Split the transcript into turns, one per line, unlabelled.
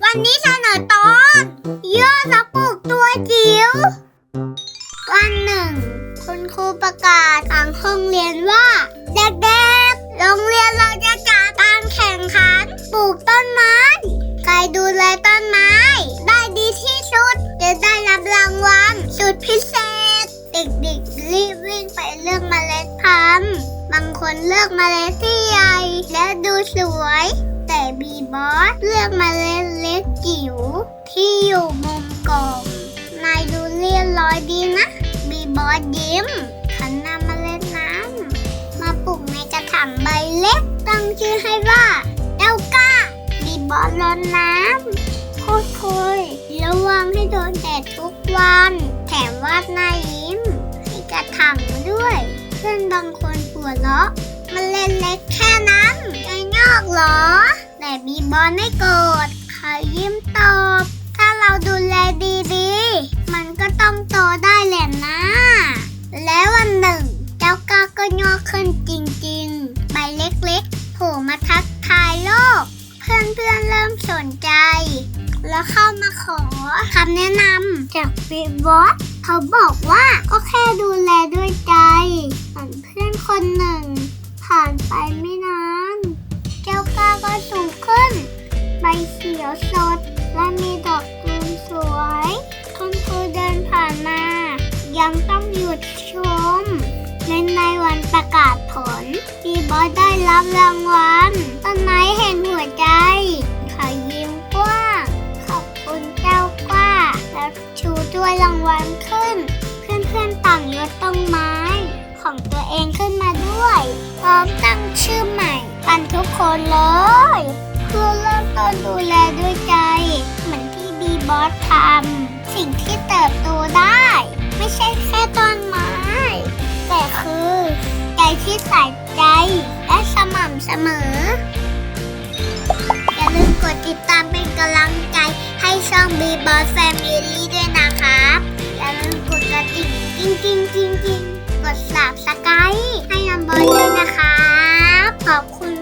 วันนี้เสนอตอนเยื่อนักปลูกตัวจิ๋ววันหนึ่ง คุณครูประกาศทางห้องเรียนว่า เด็กๆ โรงเรียนเราจะจัดการแข่งขันปลูกต้นไม้ ใครดูแลต้นไม้ ได้ดีที่สุด จะได้รับรางวัลสุดพิเศษ เด็กๆ รีบวิ่งไปเลือกเมล็ดพันธุ์บางคนเลือกเมล็ดที่ใหญ่และดูสวย แต่บีบอสเลือกเมล็ด ที่อยู่มุมกล่องนายดูเรียบร้อยดีนะ บีบอสยิ้มขันนำมาเล็ดน้ำมาปลูกในกระถางใบเล็กตั้งชื่อให้ว่าเจ้าก้า บีบอสรดน้ำพูดคุยระวังให้โดนแดดทุกวัน แถมวาดหน้ายิ้มให้กระถางด้วย เพื่อนบางคนหัวเราะมันเล่นเล็กแค่นั้นไอ้งอกเหรอ แต่บีบอลไม่โกรธเขายิ้มตอบ ดูแลดีๆ มันก็ต้องโตได้แหละนะ แล้ววันหนึ่ง เจ้ากาก็งอกขึ้นจริงๆ ใบเล็กๆ โผล่มาทักทายโลก เพื่อนๆเริ่มสนใจ แล้วเข้ามาขอคำแนะนำจากบีบอสเขาบอกว่าก็แค่ดูแลด้วยใจเหมือนเพื่อนคนหนึ่ง ผ่านไปไม่นาน เจ้าก้าก็สูงขึ้น ใบเขียวสด ยังต้องหยุดชมและในวันประกาศผลปีบอสได้รับรางวัลต้นไม้แห่งหัวใจเขายิ้มกว้างขอบคุณเจ้ากล้า แล้วชูถ้วยรางวัลขึ้น เพื่อนๆต่างยกต้นไม้ ของตัวเองขึ้นมาด้วยพร้อมตั้งชื่อใหม่กันทุกคนเลยเพื่อเริ่มต้นดูแลด้วยใจ เหมือนที่บีบอสทำสิ่งที่เติบโตได้ ใช่แค่ต้นไม้ แต่คือใจที่ใส่ใจและสม่ำเสมอ อย่าลืมกดติดตามเป็นกำลังใจให้ช่องบีบอสแฟมิลี่ด้วยนะครับ อย่าลืมกดกระดิ่งจริงจริงจริงจริงกดสับสไครต์ให้น้ำบอลด้วยนะครับ ขอบคุณ